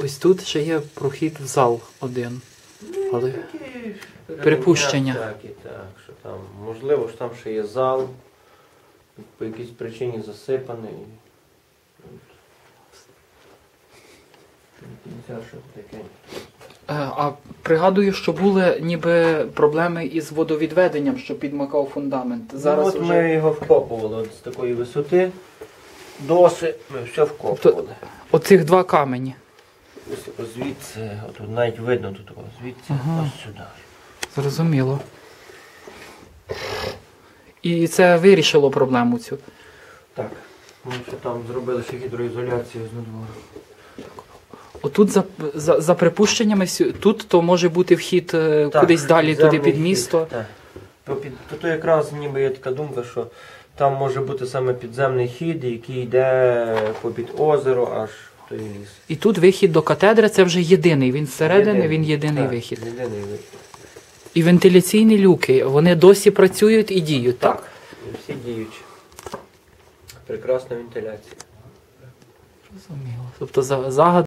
Ось тут ще є прохід в зал один. Але Такі Припущення. всякі, так, що там, можливо, що там ще є зал, по якійсь причині засипаний. До кінця що таке. А пригадую, що були ніби проблеми із водовідведенням, що підмакав фундамент. Зараз ну, от уже... ми його вкопували от з такої висоти. Доси ми все вкопували. Оцих два камені. Ось, звідси, от, навіть видно тут, ось звідси, Ага. ось сюди. Зрозуміло. І це вирішило проблему цю. Так. Ми ще там зробили ще гідроізоляцію з надвору. Отут за, за, за припущеннями, тут то може бути вхід е, Так, кудись далі, туди підземний під хід, місто. Так. То, під, то, то якраз ніби є така думка, що там може бути саме підземний хід, який йде попід озеро аж в той ліс. І тут вихід до катедри це вже єдиний. Він зсередини, Єдиний. він єдиний Так, вихід. Єдиний вихід. І вентиляційні люки, вони досі працюють і діють, так? І всі діючі. Прекрасна вентиляція. Зрозуміло. Тобто загад